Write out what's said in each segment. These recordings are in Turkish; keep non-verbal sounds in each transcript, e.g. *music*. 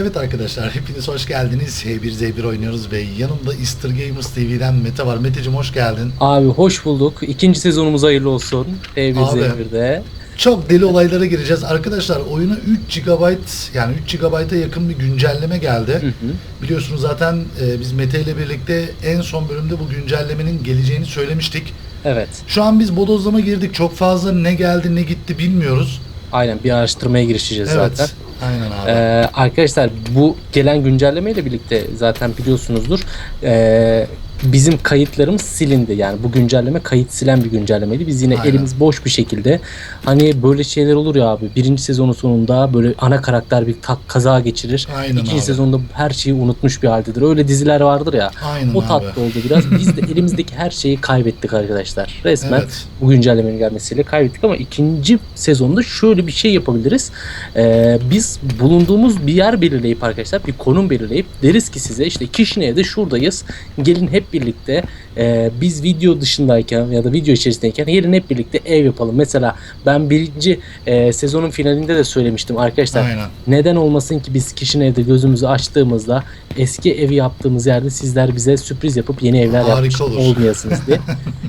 Evet arkadaşlar hepiniz hoş geldiniz. H1Z1 oynuyoruz ve yanımda Easter Gamers TV'den Mete var. Meteciğim hoş geldin. Abi hoş bulduk. İkinci sezonumuz hayırlı olsun. Abi. T1Z1'de. Çok deli olaylara gireceğiz. Arkadaşlar oyuna 3 GB yani 3 GB'a yakın bir güncelleme geldi. Hı hı. Biliyorsunuz zaten e, biz Mete ile birlikte en son bölümde bu güncellemenin geleceğini söylemiştik. Evet. Şu an biz bodozlama girdik. Çok fazla ne geldi ne gitti bilmiyoruz. Aynen bir araştırmaya girişeceğiz Evet. zaten. Aynen abi. Ee, arkadaşlar bu gelen güncellemeyle birlikte zaten biliyorsunuzdur. Ee, bizim kayıtlarımız silindi. Yani bu güncelleme kayıt silen bir güncellemeydi. Biz yine Aynen. elimiz boş bir şekilde hani böyle şeyler olur ya abi. Birinci sezonun sonunda böyle ana karakter bir kaza geçirir. Aynen İkinci abi. sezonda her şeyi unutmuş bir haldedir. Öyle diziler vardır ya. Aynen O abi. tatlı oldu biraz. Biz de *laughs* elimizdeki her şeyi kaybettik arkadaşlar. Resmen Evet. bu güncellemenin gelmesiyle kaybettik ama ikinci sezonda şöyle bir şey yapabiliriz. Ee, biz bulunduğumuz bir yer belirleyip arkadaşlar bir konum belirleyip deriz ki size işte Kişinev'de şuradayız. Gelin hep birlikte e, biz video dışındayken ya da video içerisindeyken gelin hep birlikte ev yapalım. Mesela ben birinci e, sezonun finalinde de söylemiştim arkadaşlar. Aynen. Neden olmasın ki biz Kişinev'de gözümüzü açtığımızda eski evi yaptığımız yerde sizler bize sürpriz yapıp yeni evler Harika yapmış olur. olmayasınız diye. *laughs*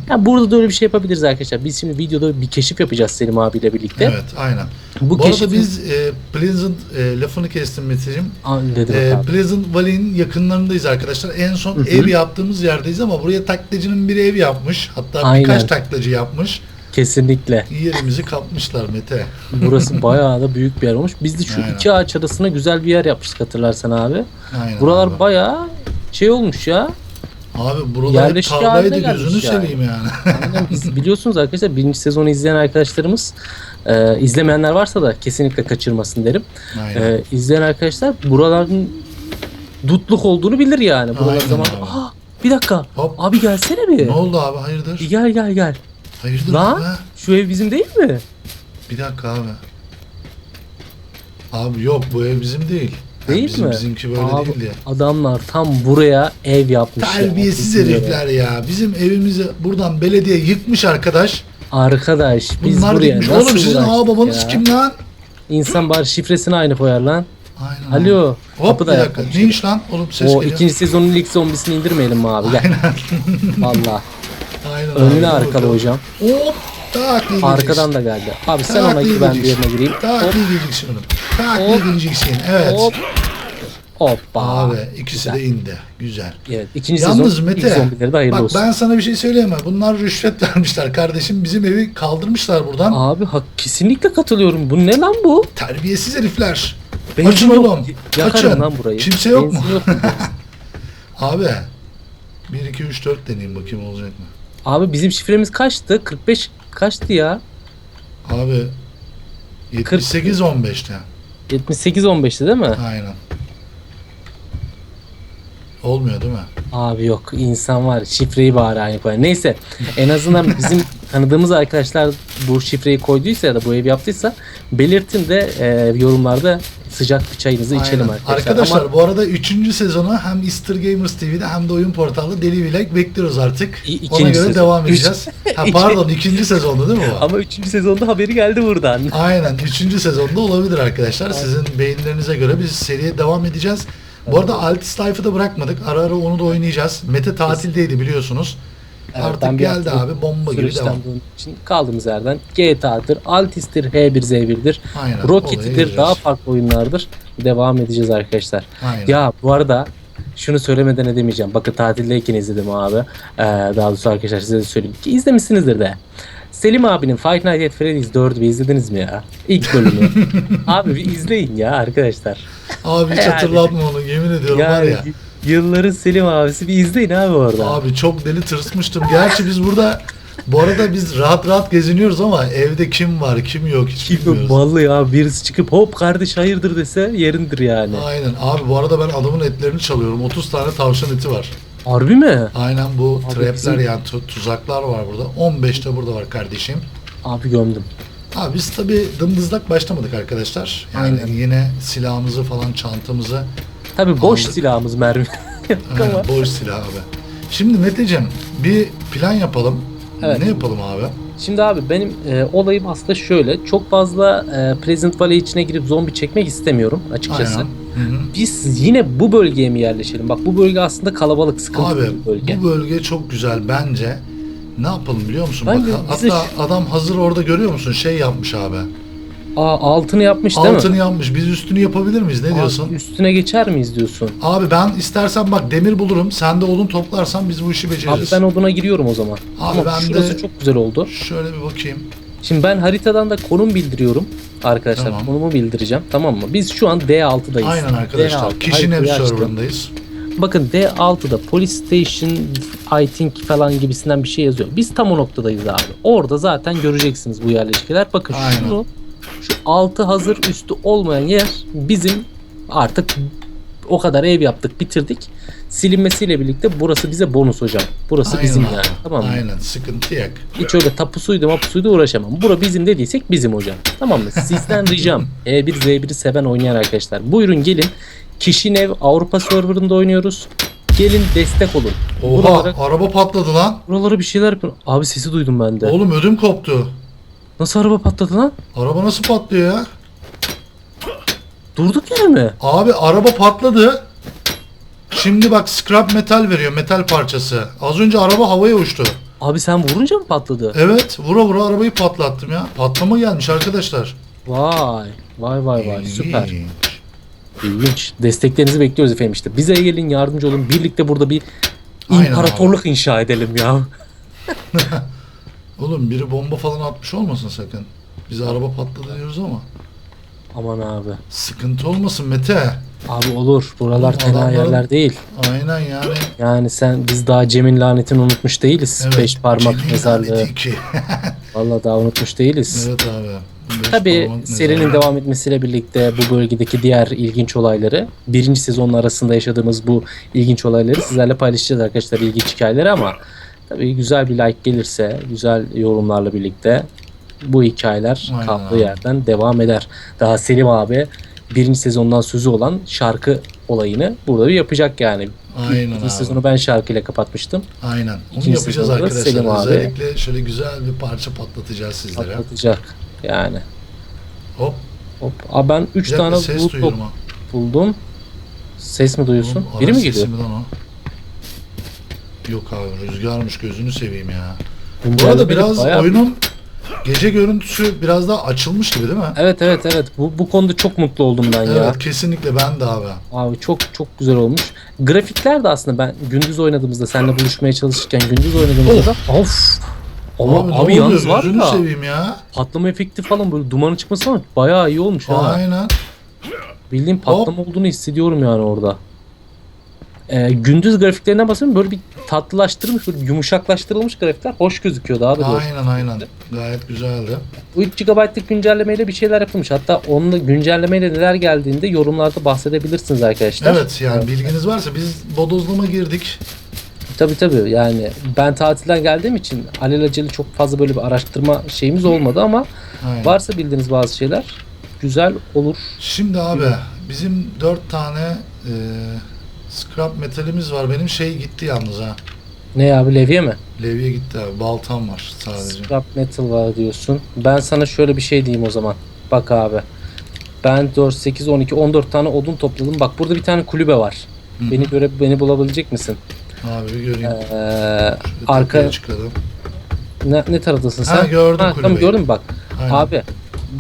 Yani burada da öyle bir şey yapabiliriz arkadaşlar. Biz şimdi videoda bir keşif yapacağız Selim abiyle birlikte. Evet aynen. Bu, Bu, keşif arada biz e, Pleasant e, lafını kestim dedim E. Pleasant Valley'in yakınlarındayız arkadaşlar. En son Hı hı. ev yaptığımız yerdeyiz ama buraya taklacının biri ev yapmış. Hatta Aynen. birkaç taklacı yapmış. Kesinlikle. Yerimizi kapmışlar Mete. Burası *laughs* bayağı da büyük bir yer olmuş. Biz de şu Aynen. iki ağaç arasına güzel bir yer yapmıştık hatırlarsan abi. Aynen Buralar abi. bayağı şey olmuş ya. Abi buralar hep yerleşke tarlaydı gözünü yani. seveyim yani. Aynen biz *laughs* biliyorsunuz arkadaşlar birinci sezonu izleyen arkadaşlarımız e, izlemeyenler varsa da kesinlikle kaçırmasın derim. Aynen. E, izleyen arkadaşlar buraların dutluk olduğunu bilir yani. Buralar zaman bir dakika. Hop. Abi gelsene bir. Ne oldu abi hayırdır? Bir gel gel gel. Hayırdır Lan abi? şu ev bizim değil mi? Bir dakika abi. Abi yok bu ev bizim değil. Yani Değil bizim, mi? Bizimki böyle Abi, değil diye. Adamlar tam buraya ev yapmışlar. Terbiyesiz Bizim herifler ya. Bizim evimizi buradan belediye yıkmış arkadaş. Arkadaş biz Bunlar buraya dikmiş. nasıl Oğlum sizin uğraştık ağa babanız ya? kim lan? İnsan bari şifresini aynı koyar lan. Aynen. Alo. Hop kapı bir da dakika. yapmamış. Ne iş lan? Oğlum ses O geliyor. ikinci sezonun ilk zombisini indirmeyelim mi abi? Gel. Valla. Aynen *laughs* abi, arkalı bakalım. hocam. Hop. Tak diye Arkadan da geldi. Abi sen ona gir ben diğerine gireyim. Tak Hop diye gireceksin oğlum. Tak diye Hop. gireceksin. Evet. hop. Hoppa. Abi ikisi de indi. Güzel. Evet ikinci Yalnız sezon Mete, zombileri de hayırlı bak olsun. ben sana bir şey söyleyeyim mi? Bunlar rüşvet *laughs* vermişler kardeşim. Bizim evi kaldırmışlar buradan. Abi hak, kesinlikle katılıyorum. Bu ne lan bu? Terbiyesiz herifler. Benzin Kaçın yok. oğlum. Yakarım Kaçın. lan burayı. Kimse yok Benzin mu? yok? *laughs* Abi 1 2 3 4 deneyeyim bakayım olacak mı? Abi bizim şifremiz kaçtı? 45 kaçtı ya? Abi 78 15'te. 78 15'ti değil mi? Aynen. Olmuyor değil mi? Abi yok insan var şifreyi bari aynı koyar. Neyse en azından bizim *laughs* tanıdığımız arkadaşlar bu şifreyi koyduysa ya da bu ev yaptıysa belirtin de e, yorumlarda sıcak bir çayınızı içelim Aynen. arkadaşlar. Arkadaşlar Ama bu arada 3. sezonu hem Easter Gamers TV'de hem de oyun portalında Deli Bilek bekliyoruz artık. İ- Ona göre sezon. devam Üç- edeceğiz. *laughs* ha pardon ikinci sezonda değil mi bu? ama 3. sezonda haberi geldi buradan. *laughs* Aynen 3. sezonda olabilir arkadaşlar. Sizin beğenilerinize göre biz seriye devam edeceğiz. Bu arada Altis Life'ı da bırakmadık. Ara ara onu da oynayacağız. Mete tatildeydi biliyorsunuz. Evet, Artık geldi abi bomba gibi devam. için kaldığımız yerden GTA'dır, Altis'tir, H1Z1'dir, Aynen. gireceğiz. daha farklı oyunlardır. Devam edeceğiz arkadaşlar. Aynen. Ya bu arada şunu söylemeden edemeyeceğim. Bakın tatildeyken izledim abi. Ee, daha doğrusu arkadaşlar size de söyleyeyim ki izlemişsinizdir de. Selim abinin Five Nights at Freddy's 4'ü bir izlediniz mi ya? İlk bölümü. *laughs* abi bir izleyin ya arkadaşlar. Abi hiç hatırlatma onu yemin ediyorum var Yani ya. Yılların Selim abisi bir izleyin abi orada. Abi çok deli tırsmıştım. Gerçi biz burada bu arada biz rahat rahat geziniyoruz ama evde kim var kim yok hiç Kim bilmiyoruz. ballı ya birisi çıkıp hop kardeş hayırdır dese yerindir yani. Aynen. Abi bu arada ben adamın etlerini çalıyorum. 30 tane tavşan eti var. Harbi mi? Aynen bu Abi trapler bizim- yani tu- tuzaklar var burada. 15 de burada var kardeşim. Abi gömdüm. Abi biz tabi dımdızlak başlamadık arkadaşlar. Yani Aynen. yine silahımızı falan çantamızı Tabi boş Aldık. silahımız mermi. *laughs* Ama. boş silah abi. Şimdi Meteciğim bir plan yapalım. Evet. Ne yapalım abi? Şimdi abi benim e, olayım aslında şöyle. Çok fazla e, Pleasant Valley içine girip zombi çekmek istemiyorum açıkçası. Aynen. Hı hı. Biz yine bu bölgeye mi yerleşelim? Bak bu bölge aslında kalabalık, sıkıntılı Abi bir bölge. bu bölge çok güzel bence. Ne yapalım biliyor musun? Bence Bak, bize hatta adam hazır orada görüyor musun? Şey yapmış abi. Aa altını yapmış değil Altını mi? yapmış. Biz üstünü yapabilir miyiz? Ne Abi, diyorsun? üstüne geçer miyiz diyorsun? Abi ben istersen bak demir bulurum. Sen de odun toplarsan biz bu işi Abi beceririz. ben oduna giriyorum o zaman. Abi Ama ben şurası de- çok güzel oldu. Şöyle bir bakayım. Şimdi ben haritadan da konum bildiriyorum. Arkadaşlar Tamam. konumu bildireceğim. Tamam mı? Biz şu an D6'dayız. Aynen arkadaşlar. D6, Kişinev haritayı açtım. serverındayız. Bakın D6'da Police Station I think falan gibisinden bir şey yazıyor. Biz tam o noktadayız abi. Orada zaten göreceksiniz bu yerleşkeler. Bakın Aynen. şunu şu altı hazır üstü olmayan yer bizim artık o kadar ev yaptık bitirdik. Silinmesiyle birlikte burası bize bonus hocam. Burası Aynen bizim abi. yani. Tamam mı? Aynen sıkıntı yok. Hiç öyle tapusuydu mapusuydu uğraşamam. Bura bizim dediysek bizim hocam. Tamam mı? Sizden *laughs* ricam E1 Z1'i seven oynayan arkadaşlar. Buyurun gelin. Kişinev Avrupa serverında oynuyoruz. Gelin destek olun. Oha Buralara, araba patladı lan. buralara bir şeyler yapın. Abi sesi duydum ben de. Oğlum ödüm koptu. Nasıl araba patladı lan? Araba nasıl patlıyor ya? Durduk yere mi? Abi araba patladı. Şimdi bak scrap metal veriyor metal parçası. Az önce araba havaya uçtu. Abi sen vurunca mı patladı? Evet vura vura arabayı patlattım ya. Patlama gelmiş arkadaşlar. Vay. Vay vay vay süper. İlginç. İlginç. Desteklerinizi bekliyoruz efendim işte. Bize gelin yardımcı olun. Birlikte burada bir Aynen imparatorluk inşa edelim ya. *laughs* Oğlum biri bomba falan atmış olmasın sakın. Biz araba patladı diyoruz ama. Aman abi. Sıkıntı olmasın Mete. Abi olur. Buralar Oğlum, fena adamların- yerler değil. Aynen yani. Yani sen biz daha Cem'in lanetini unutmuş değiliz. Beş parmak Cemil mezarlığı. laneti iki. *laughs* Vallahi daha unutmuş değiliz. evet abi. Beş Tabii parmak serinin devam etmesiyle birlikte bu bölgedeki diğer ilginç olayları, birinci sezonun arasında yaşadığımız bu ilginç olayları sizlerle paylaşacağız arkadaşlar ilginç hikayeleri ama tabii güzel bir like gelirse, güzel yorumlarla birlikte bu hikayeler Aynen kaldığı abi. yerden devam eder. Daha Selim abi birinci sezondan sözü olan şarkı olayını burada bir yapacak yani. Aynen İkinci abi. sezonu ben şarkıyla kapatmıştım. Aynen. Onu İkinci yapacağız arkadaşlar. Selim abi. Özellikle şöyle güzel bir parça patlatacağız sizlere. Patlatacak yani. Hop. Hop. Aa, ben 3 Bir dakika, tane ses buldum. Ses mi duyuyorsun? Oğlum, Biri mi sesi geliyor? mi lan o? Yok abi rüzgarmış gözünü seveyim ya. Bu arada biraz bayağı- oyunun gece görüntüsü biraz daha açılmış gibi değil mi? Evet evet evet. Bu, bu konuda çok mutlu oldum ben ya. Evet kesinlikle ben de abi. Abi çok çok güzel olmuş. Grafikler de aslında ben gündüz oynadığımızda seninle buluşmaya çalışırken gündüz oynadığımızda da of. Ama Abi, abi, yalnız var Gözünü ya seveyim ya. patlama efekti falan böyle dumanı çıkması falan bayağı iyi olmuş ha. Aynen. Bildiğim patlama olduğunu hissediyorum yani orada. Ee, gündüz grafiklerinden bahsediyorum böyle bir tatlılaştırılmış, böyle yumuşaklaştırılmış grafikler hoş gözüküyor daha da doğrusu. Aynen aynen. Gayet güzeldi. Bu 3 GB'lık güncellemeyle bir şeyler yapılmış. Hatta onunla güncellemeyle neler geldiğinde yorumlarda bahsedebilirsiniz arkadaşlar. Evet yani bilginiz varsa biz bodozlama girdik. Tabii tabii yani ben tatilden geldiğim için alelacele çok fazla böyle bir araştırma şeyimiz olmadı ama Aynen. varsa bildiğiniz bazı şeyler güzel olur. Şimdi abi bizim dört tane e, scrap metalimiz var. Benim şey gitti yalnız ha. Ne abi levye mi? Levye gitti abi. Baltam var sadece. Scrap metal var diyorsun. Ben sana şöyle bir şey diyeyim o zaman. Bak abi. Ben 4, 8, 12, 14 tane odun topladım. Bak burada bir tane kulübe var. Hı hı. Beni göre beni bulabilecek misin? Abi bir göreyim. Ee, Şöyle arka çıkalım. ne, ne taraftasın sen? Ha, gördüm tamam kulübeyi. gördün mü bak. Aynen. Abi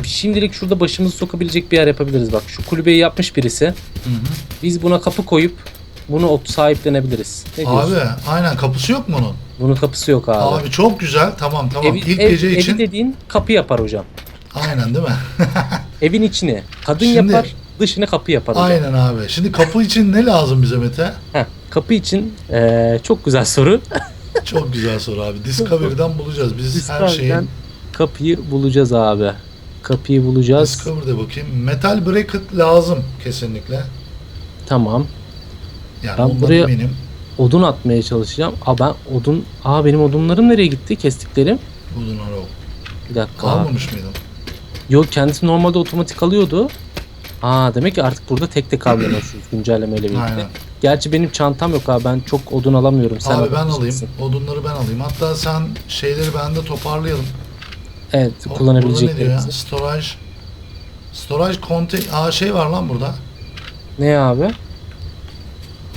şimdilik şurada başımızı sokabilecek bir yer yapabiliriz bak. Şu kulübeyi yapmış birisi. Hı hı. Biz buna kapı koyup bunu ot sahiplenebiliriz. Ne diyorsun? Abi aynen kapısı yok mu onun? Bunun kapısı yok abi. Abi, çok güzel. Tamam tamam. Evi, İlk ev- gece evi için. dediğin kapı yapar hocam. Aynen değil mi? *laughs* Evin içini kadın Şimdi- yapar, dışını kapı yapar hocam. Aynen abi. Şimdi kapı için ne lazım bize Mete? Heh, kapı için eee, çok güzel soru. *laughs* Çok güzel soru abi. Discovery'den bulacağız. Biz her şeyi Discovery'den kapıyı bulacağız abi. Kapıyı bulacağız. Discovery'de bakayım. Metal bracket lazım kesinlikle. Tamam. Yani Ben buraya- eminim. Odun atmaya çalışacağım. Aa ben odun... Aa benim odunlarım nereye gitti? Kestiklerim. Budun Arrow. Bir dakika. Kalmamış mıydın? Yok kendisi normalde otomatik alıyordu. Aa demek ki artık burada tek tek alıyormuşuz *clears throat* güncellemeyle birlikte. Aynen. Gerçi benim çantam yok abi ben çok odun alamıyorum. Sen Abi ben alayım. Odunları ben alayım. Hatta sen şeyleri bende toparlayalım. Evet diyor kullanabileceklerimizi. Storage Storage contain... Aa şey var lan burada. Ne abi?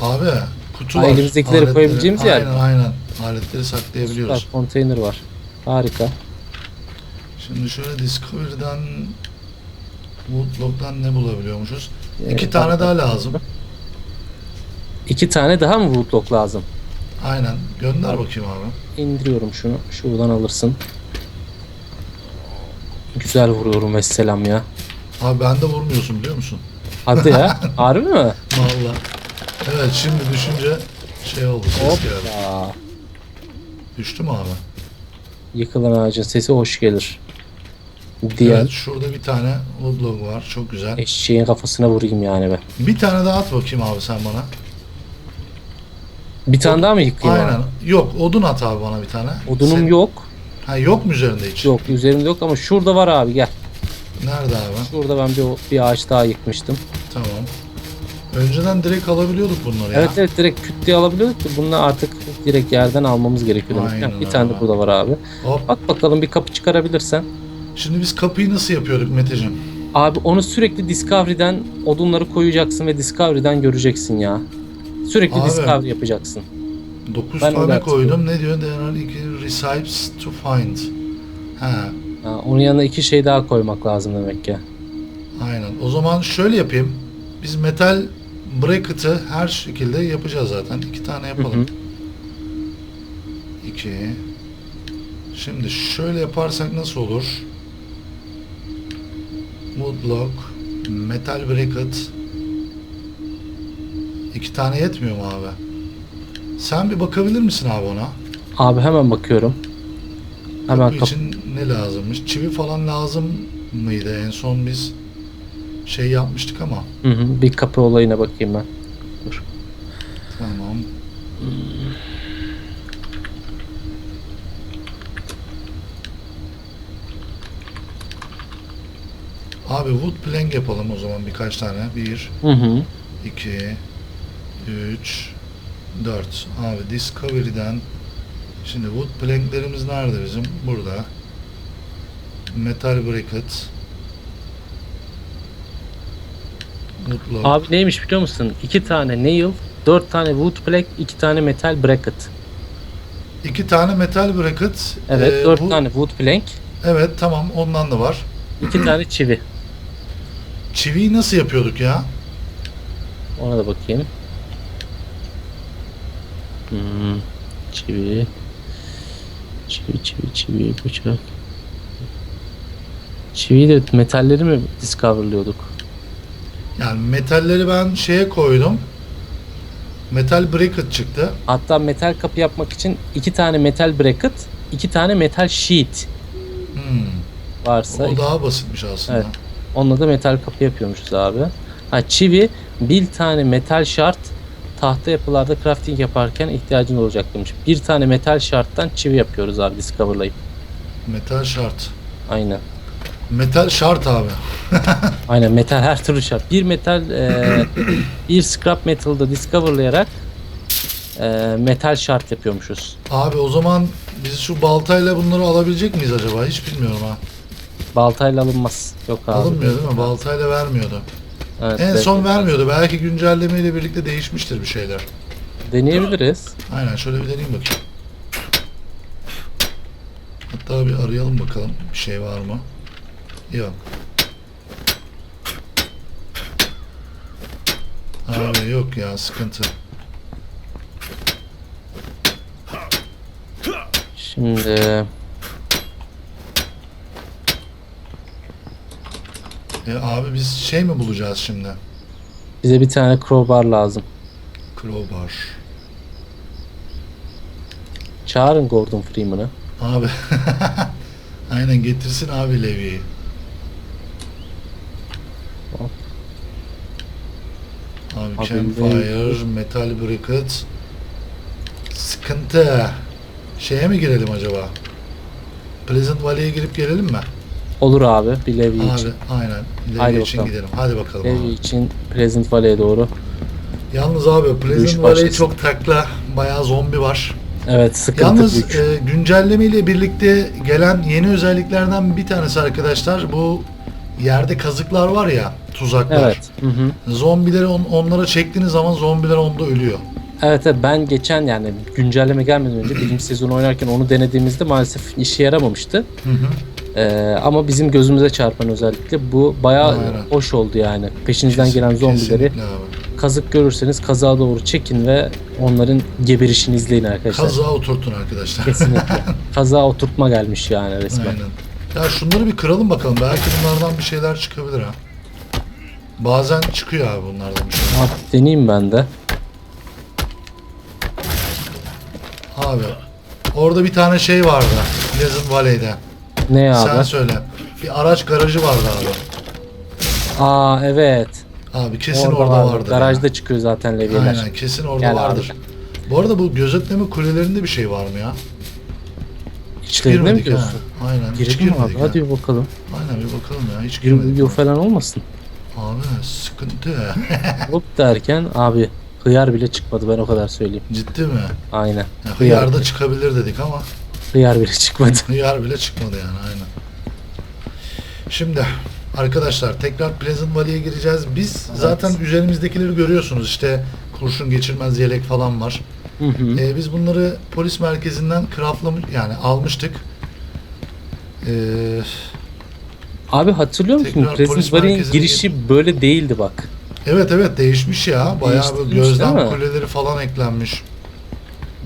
Abi kutu var. elimizdekileri Aletleri- koyabileceğimiz yer Aynen aynen. Aletleri saklayabiliyoruz. Bak konteyner var. Harika. Şimdi şöyle Discovery'den Woodlock'tan ne bulabiliyormuşuz? İki Ee, tane daha lazım. *laughs* İki tane daha mı woodlock lazım? Aynen. Gönder bakayım abi. İndiriyorum şunu. Şuradan alırsın. Güzel vuruyorum vesselam ya. Abi ben de vurmuyorsun biliyor musun? Hadi ya. *laughs* Harbi mi? Valla. Evet şimdi düşünce şey oldu. Ses Hop geldi. ya. Düştü mü abi? Yıkılan ağacın sesi hoş gelir. Diyen Evet şurada bir tane Woodlock var. Çok güzel. eşeğin kafasına vurayım yani ben. Bir tane daha at bakayım abi sen bana. Bir tane daha mı yıkayım Aynen. abi? Yok odun at abi bana bir tane. Odunum Sen- yok. Ha yok mu üzerinde hiç? Yok üzerimde yok ama şurada var abi gel. Nerede abi? Şurada ben bir, bir ağaç daha yıkmıştım. Tamam. Önceden direkt alabiliyorduk bunları ya. Evet evet direkt küt diye alabiliyorduk da bunu artık direkt yerden almamız gerekiyor. demek. Aynen bir tane de burada var abi. Hop. Bak bakalım bir kapı çıkarabilirsen. Şimdi biz kapıyı nasıl yapıyorduk Meteciğim? Abi onu sürekli Discovery'den odunları koyacaksın ve Discovery'den göreceksin ya. Sürekli Abi. Discovery yapacaksın. 9 Ben öyle tane hatırlıyorum. koydum. Ne diyor? There are iki recipes to find. Ha, Ha, onun yanına iki şey daha koymak lazım demek ki. aynen. O zaman şöyle yapayım. Biz metal bracket'ı her şekilde yapacağız zaten. İki tane Hı yapalım. hı. İki. Şimdi şöyle yaparsak nasıl olur? Woodlock, metal bracket. İki tane yetmiyor mu abi? Sen bir bakabilir misin abi ona? Abi hemen bakıyorum. Hemen Kapı kap için ne lazımmış? Çivi falan lazım mıydı? En son biz şey yapmıştık ama. Hı hı, bir kapı olayına bakayım ben. Dur. Tamam. Abi wood plank yapalım o zaman birkaç tane. Bir, Hı hı. iki, üç, dört. Abi Discovery'den şimdi wood planklerimiz nerede bizim? Burada. Metal bracket. Woodlock. Abi neymiş biliyor musun? İki tane nail, dört tane wood plank, iki tane metal bracket. İki tane metal bracket. Evet, Ee, dört bu- tane wood plank, Evet tamam ondan da var. iki *clears throat* tane çivi. Çiviyi nasıl yapıyorduk ya? Ona da bakayım. Hmm, çivi. Çivi, çivi, çivi, bıçak. Çiviyi de metalleri mi discoverlıyorduk? Yani metalleri ben şeye koydum. Metal bracket çıktı. Hatta metal kapı yapmak için iki tane metal bracket, iki tane metal sheet Hmm. varsa O daha basitmiş aslında. Evet. onunla da metal kapı yapıyormuşuz abi. Ha çivi bir tane metal şart tahta yapılarda crafting yaparken ihtiyacın olacak demiş. Bir tane metal şarttan çivi yapıyoruz abi discoverlayıp. Metal şart. Aynen. Metal şart abi. *laughs* Aynen metal her türlü şart. Bir metal e, *clears throat* bir scrap metal'da discoverlayarak e, metal şart yapıyormuşuz. Abi o zaman biz şu baltayla bunları alabilecek miyiz acaba? Hiç bilmiyorum ha. Baltayla alınmaz. Yok abi. Alınmıyor değil mi? Baltayla vermiyordu. Evet, En son vermiyordu. Belki güncellemeyle birlikte değişmiştir bir şeyler. deneyebiliriz. Aynen şöyle bir deneyeyim bakayım. Hatta bir arayalım bakalım bir şey var mı? Yok. Abi yok ya sıkıntı. Şimdi E abi biz şey mi bulacağız şimdi? bize bir tane crowbar lazım. Crowbar. Çağırın Gordon Freeman'ı. Abi. *laughs* Aynen getirsin abi Levi'yi. Hop. Abi Abi campfire, metal bracket. Sıkıntı. Şeye mi girelim acaba? Pleasant Valley'e girip gelelim mi? Olur abi bir Levi Abi için. aynen. Haydi Levi için bakalım. gidelim. Hadi bakalım Levi abi. için Pleasant Valley'e doğru. Yalnız abi Pleasant Valley çok takla. Bayağı zombi var. Evet sıkıntı Yalnız büyük. e, güncelleme ile birlikte gelen yeni özelliklerden bir tanesi arkadaşlar bu yerde kazıklar var ya tuzaklar. Evet. Hı hı. Zombileri on- onlara çektiğiniz zaman zombiler onda ölüyor. Evet, evet ben geçen yani güncelleme gelmeden önce birinci *clears throat* sezonu oynarken onu denediğimizde maalesef işe yaramamıştı. Hı hı. Ee, ama bizim gözümüze çarpan özellikle bu bayağı Aynen. hoş oldu yani. Peşinizden Kesin- gelen zombileri kesinlikle abi. kazık görürseniz kazağa doğru çekin ve onların geberişini izleyin arkadaşlar. Kazağa oturtun arkadaşlar. Kesinlikle. *laughs* Kazağa oturtma gelmiş yani resmen. Aynen. Ya şunları bir kıralım bakalım. Belki bunlardan bir şeyler çıkabilir ha. Bazen çıkıyor abi bunlardan bir şey. Abi deneyeyim ben de. Abi orada bir tane şey vardı. Pleasant Valley'de. Ne abi? Sen söyle. Bir araç garajı vardı abi. Aa evet. Abi kesin orada, vardır. vardır. Garajda ya. çıkıyor zaten levyeler. Aynen kesin orada abi. vardır. Bu arada bu gözetleme kulelerinde bir şey var mı ya? İçlerine mi diyorsun? Aynen. hiç Girelim mi abi? girmedik ha. Hadi bakalım. Aynen bir bakalım ya. Hiç girmedik. video falan olmasın. Abi sıkıntı. *laughs* Hop derken abi hıyar bile çıkmadı ben o kadar söyleyeyim. Ciddi mi? Aynen. Ya, Hıyar, hıyarda çıkabilir dedik ama hıyar bile çıkmadı. *laughs* hıyar bile çıkmadı yani aynen. Şimdi arkadaşlar tekrar Pleasant Valley'e gireceğiz. Biz zaten üzerimizdekileri görüyorsunuz. İşte kurşun geçirmez yelek falan var. Hı hı. Ee, biz bunları polis merkezinden craftlamış yani almıştık. Ee, Abi hatırlıyor musun? Tekrar polis Valley'in merkezine girişi böyle değildi bak. evet evet değişmiş ya. Bayağı bir Değiştirmiş, gözlem mi? kuleleri falan eklenmiş.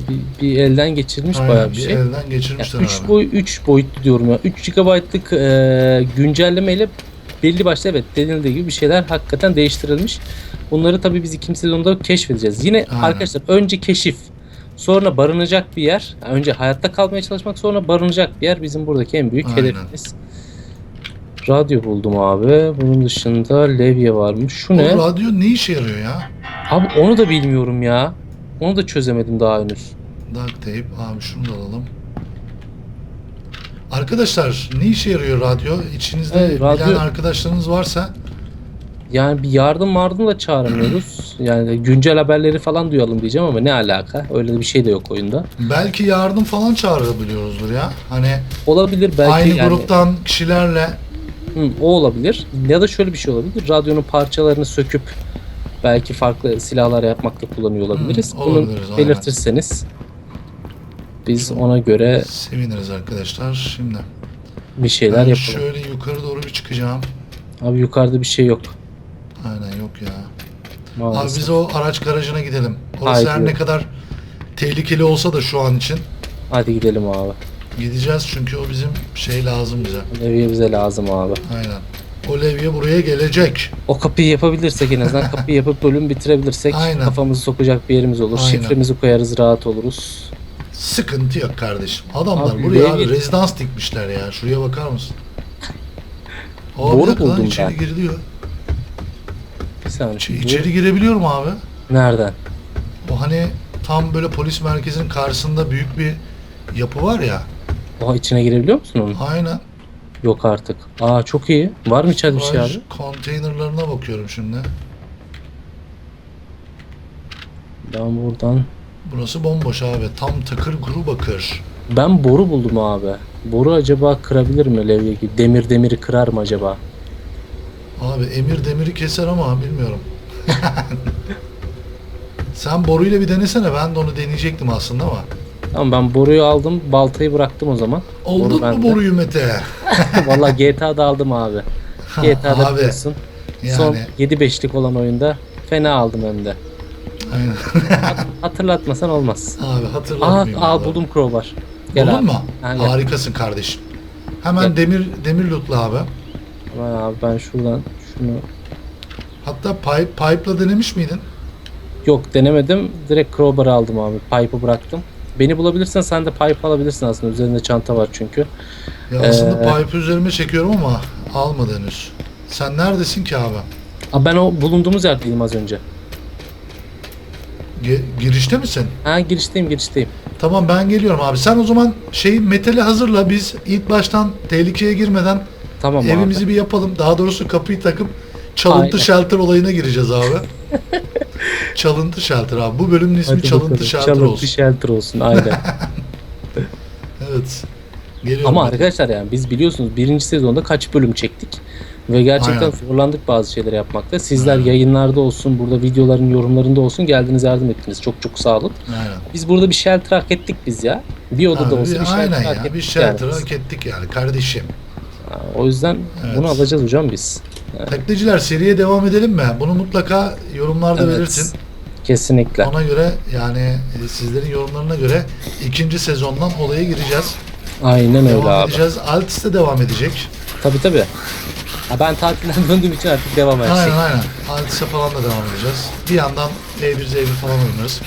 Bir, bir elden geçirilmiş Aynen, bayağı bir bir şey. elden geçirmişler 3 abi. boy 3 boyutlu diyorum ya. 3 GB'lık e, güncellemeyle belli başlı evet denildiği gibi bir şeyler hakikaten değiştirilmiş. Bunları tabii biz ikinci sezonda keşfedeceğiz. Yine Aynen. arkadaşlar önce keşif, sonra barınacak bir yer. Yani önce hayatta kalmaya çalışmak, sonra barınacak bir yer bizim buradaki en büyük Aynen. hedefimiz. Radyo buldum abi. Bunun dışında levye varmış. Şu ne? O radyo ne işe yarıyor ya? Abi onu da bilmiyorum ya. Onu da çözemedim daha henüz. Duct tape. Abi şunu da alalım. Arkadaşlar ne işe yarıyor radyo? İçinizde Evet, radyo- bilen arkadaşlarınız varsa Yani bir yardım yardım da çağıramıyoruz. Yani güncel haberleri falan duyalım diyeceğim ama ne alaka? Öyle bir şey de yok oyunda. belki yardım falan çağırabiliyoruzdur ya. Hani Olabilir belki aynı yani. gruptan kişilerle Hı, o olabilir. Ya da şöyle bir şey olabilir. Radyonun parçalarını söküp belki farklı silahlar yapmakta kullanıyor olabiliriz. Hı, Bunu aynen. belirtirseniz biz ona göre seviniriz arkadaşlar. Şimdi bir şeyler ben yapalım. şöyle yukarı doğru bir çıkacağım. Abi yukarıda bir şey yok. Aynen yok ya. Maalesef. Abi biz o araç garajına gidelim. Orası Haydi. her ne kadar tehlikeli olsa da şu an için Hadi gidelim abi. gideceğiz çünkü o bizim şey lazım bize. Levye bize lazım abi. Aynen. O levye buraya gelecek. O kapıyı yapabilirsek en azından kapıyı yapıp bölüm bitirebilirsek Aynen. kafamızı sokacak bir yerimiz olur. Aynen. Şifremizi koyarız rahat oluruz. Sıkıntı yok kardeşim. Adamlar Abi, buraya levye- abi rezidans dikmişler ya. Şuraya bakar mısın? *laughs* Aa, Boru bir dakika lan, buldum içeri ben. giriliyor. Bir saniye. İçeri, şimdi- içeri girebiliyorum abi. Nereden? O hani tam böyle polis merkezinin karşısında büyük bir yapı var ya. Oha içine girebiliyor musun onun? Aynen. Yok artık. Aa çok iyi. Var mı içeride bir şey Garaj abi? konteynerlarına bakıyorum şimdi. Ben buradan... Burası bomboş abi. Tam takır kuru bakır. Ben boru buldum abi. Boru acaba kırabilir mi levye gibi? Demir demiri kırar mı acaba? Abi emir demiri keser ama bilmiyorum. *laughs* Sen boruyla bir denesene. Ben de onu deneyecektim aslında ama. Tamam ben boruyu aldım. Baltayı bıraktım o zaman. Oldun mu bende. boruyu Mete? *laughs* Vallahi GTA'da aldım abi. GTA'da abi, biliyorsun. yani Son 7-5'lik olan oyunda fena aldım hem de. aynen. *laughs* Hatırlatmasan olmaz. abi Aa, hatırlatmayayım. aa abi. buldum crowbar. Gel Buldun abi. mu? Ha, gel. Harikasın kardeşim. Hemen Gel. demir demir lootla abi. Aman abi ben şuradan şunu... Hatta pipe pipe'la denemiş miydin? Yok denemedim. Direkt crowbar'ı aldım abi. Pipe'ı bıraktım. Beni bulabilirsen sen de pipe alabilirsin aslında. Üzerinde çanta var çünkü. Ya aslında Ee, pipe üzerime çekiyorum ama almadı henüz. Sen neredesin ki abi? Aa, ben o bulunduğumuz yerdeydim az önce. Ge- girişte misin? Ha girişteyim girişteyim. Tamam ben geliyorum abi. Sen o zaman şeyi metali hazırla. Biz ilk baştan tehlikeye girmeden Tamam evimizi abi. bir yapalım. Daha doğrusu kapıyı takıp çalıntı Aynen. shelter olayına gireceğiz abi. *laughs* çalıntı shelter abi. Bu bölümün ismi Hadi çalıntı bakalım. shelter Çalıntı olsun. shelter olsun aynen. *laughs* Evet. Geliyorum. Ama hadi. arkadaşlar yani biz biliyorsunuz birinci sezonda kaç bölüm çektik. Ve gerçekten Aynen. zorlandık bazı şeyleri yapmakta. Sizler Aynen. yayınlarda olsun, burada videoların yorumlarında olsun geldiniz yardım ettiniz. Çok çok sağ olun. Aynen. Biz burada bir shelter hak ettik biz ya. Bir odada Abi, olsa bir shelter aynen hak ya. ettik Bir shelter yani hak ettik yani kardeşim. O yüzden Evet. bunu alacağız hocam biz. Tekleciler seriye devam edelim mi? Bunu mutlaka yorumlarda Evet. belirtin. Kesinlikle. Ona göre yani e, sizlerin yorumlarına göre ikinci sezondan olaya gireceğiz. Aynen öyle devam abi. edeceğiz. Altis de devam edecek. Tabii tabii. Ha, ben tatilden *laughs* döndüğüm için artık devam edecek. Aynen aynen. Altis'e falan da devam edeceğiz. Bir yandan E1 Z1 falan oynarız.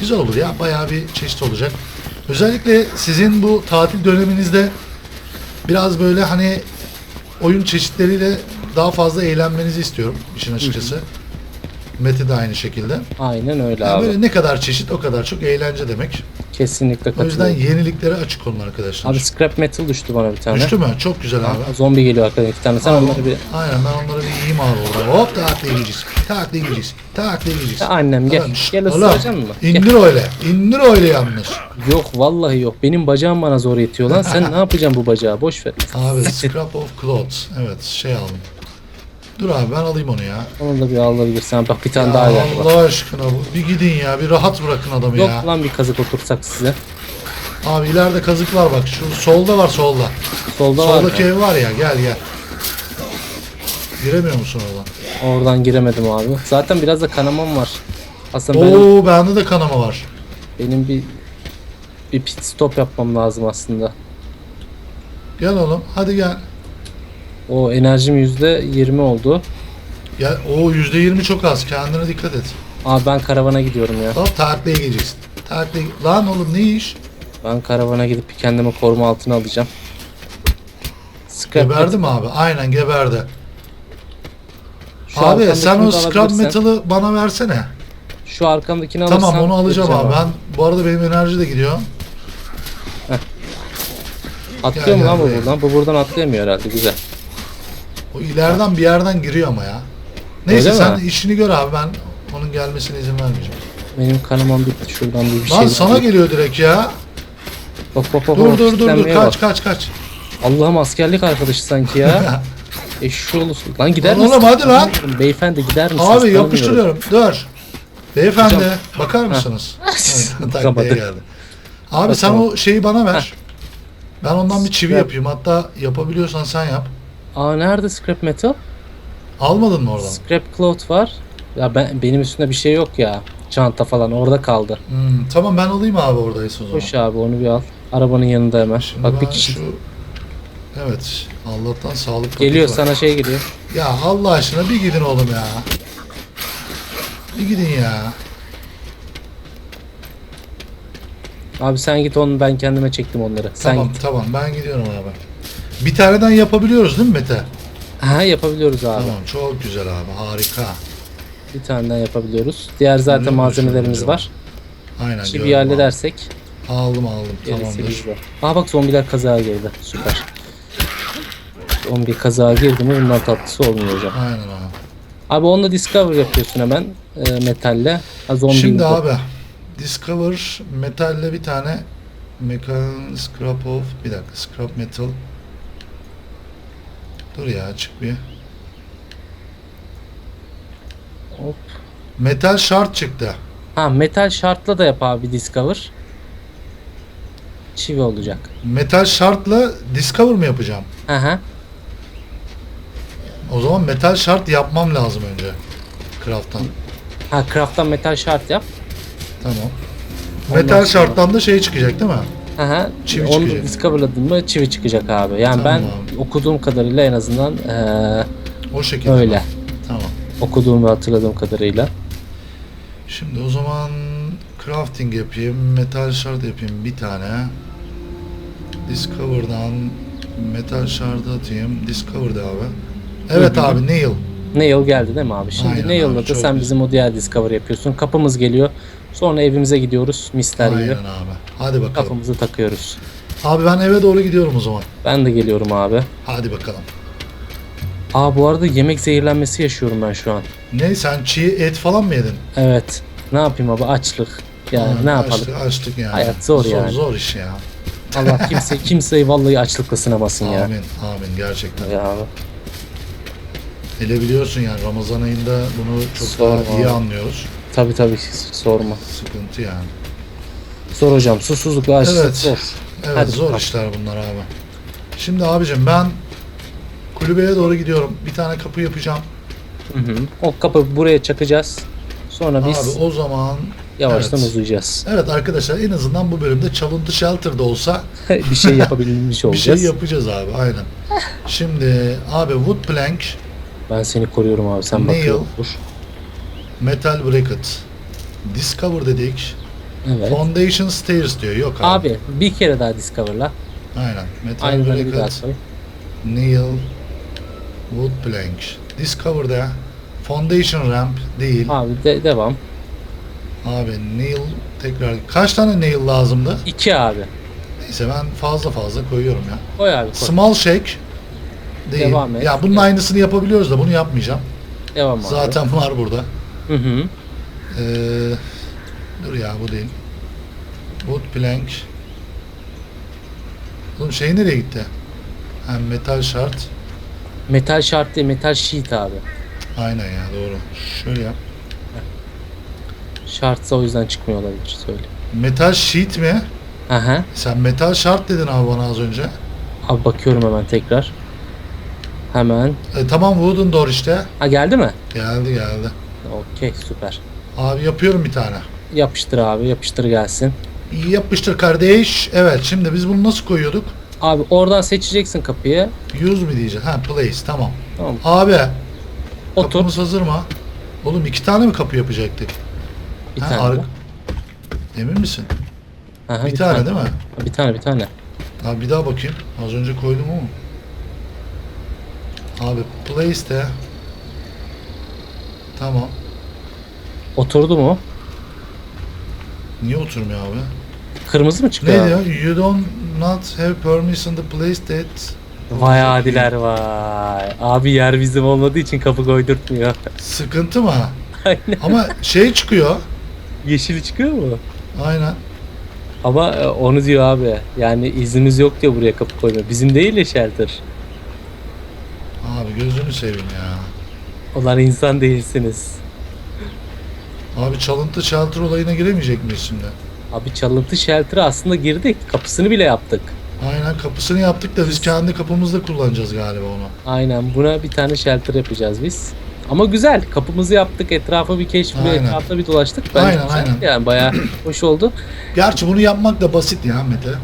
Güzel olur ya. Bayağı bir çeşit olacak. Özellikle sizin bu tatil döneminizde biraz böyle hani oyun çeşitleriyle daha fazla eğlenmenizi istiyorum işin açıkçası. Mete de aynı şekilde. Aynen öyle Yani abi. böyle ne kadar çeşit o kadar çok eğlence demek. Kesinlikle O yüzden katılıyorum. yeniliklere açık olun arkadaşlar. Abi scrap metal düştü bana bir tane. Düştü mü? Çok güzel abi. Zombi geliyor arkadan iki tane. Sen Abi, onları bir... Aynen ben onları bir yiyeyim abi orada. Hop tak diye yiyeceğiz. Tak diye yiyeceğiz. Tak diye yiyeceğiz. Ya annem gel. Şşt, Gel oğlum, ısıracak mı? Gel. İndir öyle. İndir öyle yalnız. Yok vallahi yok. Benim bacağım bana zor yetiyor lan. Sen *laughs* ne yapacaksın bu bacağı? Boş ver. Abi scrap of clothes. Evet şey aldım. Dur abi ben alayım onu ya. Onu da bir alabilirsen. Bak bir tane Ya daha geldi bak. Allah aşkına bu. Bir gidin ya. Bir rahat bırakın adamı Yok ya. lan bir kazık otursak size. Abi ileride kazık var bak. Şu solda var solda. Solda var Soldaki mı? ev var ya. Gel gel. Giremiyor musun oradan? Oradan giremedim abi. Zaten biraz da kanamam var. Aslında benim, Oo bende de kanama var. benim bir bir pit stop yapmam lazım aslında. Gel oğlum. Hadi gel. O enerjim yüzde 20 oldu. Gel. Oo %20 çok az. Kendine dikkat et. Abi ben karavana gidiyorum ya. Hop taklaya geleceksin. Taklaya... Lan oğlum ne iş? Ben karavana gidip bir kendime koruma altına alacağım. Scrap Geberdi mi abi? Aynen geberdi. Şu abi arkamdakini sen de o scrap alabilirsen- metalı bana versene. Şu arkamdakini alırsan Tamam onu alacağım abi. Ben bu arada benim enerji de gidiyor. Atlıyor mu gel lan bu buraya. buradan? Bu buradan atlayamıyor herhalde. Güzel. O ileriden bir yerden giriyor ama ya. Neyse Öyle sen mi? işini gör abi ben onun gelmesine izin vermeyeceğim. Benim kanamam bitti. Şuradan bir, bir Lan şey. sana geliyor direkt ya. Bak bak bak. Dur bak, dur dur dur kaç bak. kaç kaç. Allah'ım askerlik arkadaşı sanki ya. *laughs* Eşşoğlu. Lan gider Lan misin? oğlum, hadi lan. Beyefendi gider misiniz? Abi yapıştırıyorum. Dur. Beyefendi Hocam. bakar mısınız? *laughs* Bakamadı. geldi. Abi sen Bakamadı. o şeyi bana ver. Ben ondan bir çivi yapayım. Hatta yapabiliyorsan sen yap. Aa nerede scrap metal? Almadın mı oradan? Scrap cloth var. Ya ben benim üstümde bir şey yok ya. Çanta falan orada kaldı. Hmm, tamam ben alayım abi oradayız o zaman. Koş abi onu bir al. Arabanın yanında hemen. Şimdi Bak bir kişi şu... Evet. Allah'tan sağlık geliyor var. sana şey geliyor. Ya Allah aşkına bir gidin oğlum ya. Bir gidin ya. Abi sen git onu ben kendime çektim onları. Sen tamam git. tamam ben gidiyorum abi. Bir taneden yapabiliyoruz değil mi Mete? Ha yapabiliyoruz abi. Tamam çok güzel abi harika. Bir taneden yapabiliyoruz. Diğer zaten musun malzemelerimiz hocam? var. Aynen Çivi gördüm abi. halledersek Aldım aldım gerisi tamamdır. bizde. Aa bak zombiler kazağa girdi. Süper. Zombi kazağa girdi mi bundan tatlısı olmuyor hocam. Aynen abi. Abi onunla discover yapıyorsun hemen e, metalle. Ha, zombi Şimdi abi Discover metalle bir tane Mekan Scrap of bir dakika Scrap Metal Dur ya çık bir Hop. Metal şart çıktı. Ha metal şartla da yap abi discover. Çivi olacak. Metal şartla Discover mı yapacağım? Hı hı. O zaman metal şart yapmam lazım önce. Craft'tan. Ha craft'tan metal şart yap. Tamam. Ondan metal sonra- şarttan da şey çıkacak değil mi? Hı. Çivi Onu çıkacak. discoverladın mı çivi çıkacak abi. Yani Tamam ben okuduğum kadarıyla en azından eee, O şekilde. öyle. Tamam. Okuduğum ve hatırladığım kadarıyla. Şimdi o zaman crafting yapayım, metal shard yapayım bir tane. Discover'dan metal shard atayım. Discover'da abi. Evet Hı hı. abi nail. Nail geldi değil mi abi? Şimdi Aynen Nail'la abi, da çok sen güzel. bizim o diğer discover yapıyorsun. Kapımız geliyor. Sonra evimize gidiyoruz. Mister Aynen gibi. abi. Hadi bakalım. Kafamızı takıyoruz. Abi ben eve doğru gidiyorum o zaman. Ben de geliyorum abi. Hadi bakalım. Aa bu arada yemek zehirlenmesi yaşıyorum ben şu an. Ne sen çiğ et falan mı yedin? Evet. Ne yapayım abi açlık. Yani Ha, ne yapalım? Açtık, açtık yani. Hayat zor yani. Zor iş ya. Allah kimse *laughs* kimseyi vallahi açlıkla sınamasın ya. Amin. Amin gerçekten. Ya abi. Hele biliyorsun yani Ramazan ayında bunu çok Sorma daha iyi anlıyoruz. Tabii tabii sorma. Sıkıntı yani. Zor hocam. Susuzluk ve açlık Evet. zor. Evet Hadi zor bakalım. işler bunlar abi. Şimdi abicim ben kulübeye doğru gidiyorum. Bir tane kapı yapacağım. Hı hı. O kapı buraya çakacağız. Sonra biz Abi o zaman yavaştan evet. uzayacağız. Evet arkadaşlar en azından bu bölümde çalıntı shelter'da olsa *laughs* bir şey yapabilmiş *laughs* bir olacağız. şey yapacağız abi aynen. Şimdi abi wood plank, ben seni koruyorum abi. Sen Nail. Metal bracket, discover dedik. Evet. Foundation stairs diyor. Yok abi. Abi bir kere daha discover'la. Aynen. Metal Aynı böyle bir daha bracket, koy. nail, wood plank. Discover'da foundation ramp değil. Abi de, devam. Abi nail tekrar. Kaç tane nail lazımdı? İki abi. Neyse ben fazla fazla koyuyorum ya. Koy abi koy. Small shake değil. Devam et. Ya bunun aynısını yapabiliyoruz da bunu yapmayacağım. Devam abi. Zaten var burada. Hı hı. Ee, dur ya bu değil. Wood plank. Oğlum şey nereye gitti? Ha, metal şart. Metal şart değil metal sheet abi. Aynen ya doğru. Şöyle yap. Şartsa o yüzden çıkmıyor olabilir söyle. Metal sheet mi? Aha. Sen metal şart dedin abi bana az önce. Abi bakıyorum hemen tekrar. Hemen. E, tamam wooden door işte. Ha geldi mi? Geldi geldi. Okey süper. Abi yapıyorum bir tane. Yapıştır abi yapıştır gelsin. Yapıştır kardeş. Evet şimdi biz bunu nasıl koyuyorduk? Abi oradan seçeceksin kapıyı. Use mi diyeceğiz? Ha place tamam. Tamam. Abi Otur. kapımız hazır mı? Oğlum iki tane mi kapı yapacaktık? Bir Ha, tane. ar-. Emin misin? Aha, bir, tane, değil mi? Bir tane bir tane. Abi bir daha bakayım. Az önce koydum mu? Abi place de. Tamam. Oturdu mu? Niye oturmuyor abi? Kırmızı mı Ne çıkıyor? abi? diyor? You don't not have permission to place that. Vay adiler vay. Abi yer bizim olmadığı için kapı koydurtmuyor. Sıkıntı mı? *laughs* Aynen. Ama şey çıkıyor. Yeşili çıkıyor mu? Aynen. Ama e, onu diyor abi. Yani iznimiz yok diyor buraya kapı koyma. Bizim değil ya shelter. Abi gözünü seveyim ya. Onlar insan değilsiniz. Abi çalıntı shelter olayına giremeyecek miyiz şimdi? Abi çalıntı shelter'a aslında girdik. Kapısını bile yaptık. Aynen kapısını yaptık da biz kendi kapımızda kullanacağız galiba onu. Aynen buna bir tane shelter yapacağız biz. Ama güzel. Kapımızı yaptık. Etrafa bir Aynen. etrafta bir dolaştık. Bence Aynen, güzel. aynen. Yani bayağı *clears throat* hoş oldu. Gerçi bunu yapmak da basit ya Mete.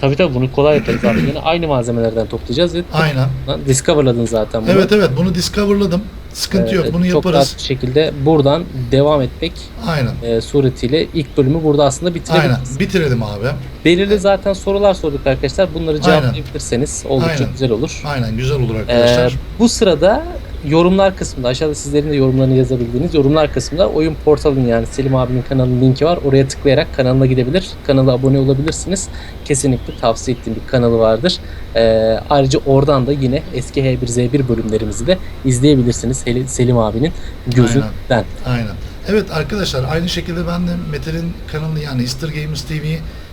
Tabii tabii bunu kolay yaparız abi. Yine aynı malzemelerden toplayacağız ve Aynen. Discover'ladın zaten bunu. Evet evet bunu discoverladım. Sıkıntı Ee, yok bunu Çok yaparız. rahat bir şekilde buradan devam etmek Aynen. e, suretiyle ilk bölümü burada aslında Aynen. bitirebiliriz. Bitirelim abi. Belirli zaten sorular sorduk arkadaşlar. Bunları cevaplayabilirseniz oldukça Aynen. güzel olur. Aynen güzel olur Ee, arkadaşlar. bu sırada yorumlar kısmında aşağıda sizlerin de yorumlarını yazabildiğiniz yorumlar kısmında oyun portalının yani Selim abinin kanalının linki var. Oraya tıklayarak kanalına gidebilir. Kanala abone olabilirsiniz. Kesinlikle tavsiye ettiğim bir kanalı vardır. Ee, ayrıca oradan da yine eski H1Z1 bölümlerimizi de izleyebilirsiniz. Selim abinin gözünden. Aynen. Evet arkadaşlar aynı şekilde ben de Mete'nin kanalı yani Easter Gamers TV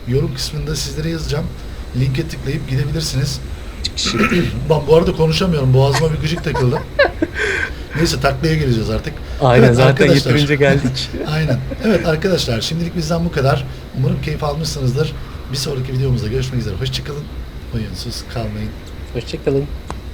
yorum kısmında sizlere yazacağım. Linke tıklayıp gidebilirsiniz. Ben bu arada konuşamıyorum. Boğazıma bir gıcık takıldı. Neyse taklaya geleceğiz artık. Aynen Evet, zaten arkadaşlar. yeterince geldik. *laughs* Aynen. Evet arkadaşlar şimdilik bizden bu kadar. Umarım keyif almışsınızdır. Bir sonraki videomuzda görüşmek üzere. Hoşçakalın. Oyunsuz kalmayın. Hoşçakalın.